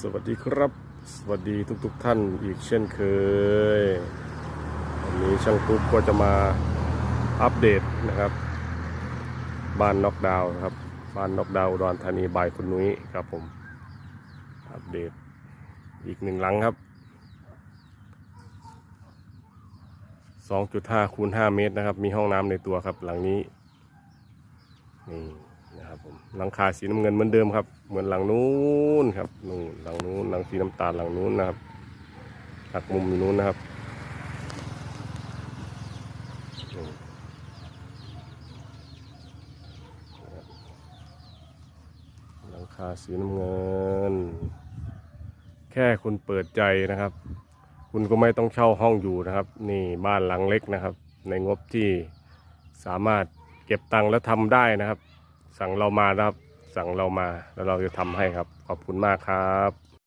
สวัสดีครับ สวัสดีทุกๆทท่านอีกเช่นเคย วันนี้ช่างตุ๊กก็จะมาอัปเดตนะครับ บ้านน็อกดาวน์ครับ บ้านน็อกดาวน์อุดรธานีบายคุณนุ้ยครับผม อัปเดตอีกหนึ่งหลังครับ 2.5คูณ5เมตรนะครับ มีห้องน้ำในตัวครับหลังนี้ หลังคาสีน้ำเงินเหมือนเดิมครับ เหมือนหลังนู้นครับนู่นหลังนู้นหลังสีน้ำตาลหลังนู้นนะครับหักมุมอยู่นู้นนะครับหลังคาสีน้ำเงิน แค่คุณเปิดใจนะครับ คุณก็ไม่ต้องเช่าห้องอยู่นะครับ นี่บ้านหลังเล็กนะครับ ในงบที่สามารถเก็บตังค์แล้วทำได้นะครับ สั่งเรามานะครับ สั่งเรามาแล้วเราจะทำให้ครับ ขอบคุณมากครับ